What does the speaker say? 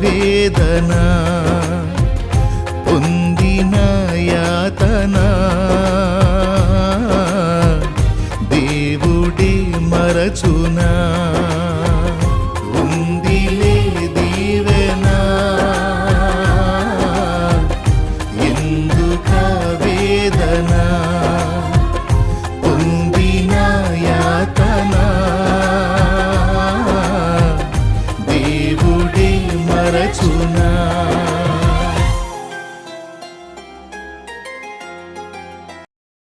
వేదన పొందిన యాతన. దేవుడే మరచునా? దేవుడే మరచునా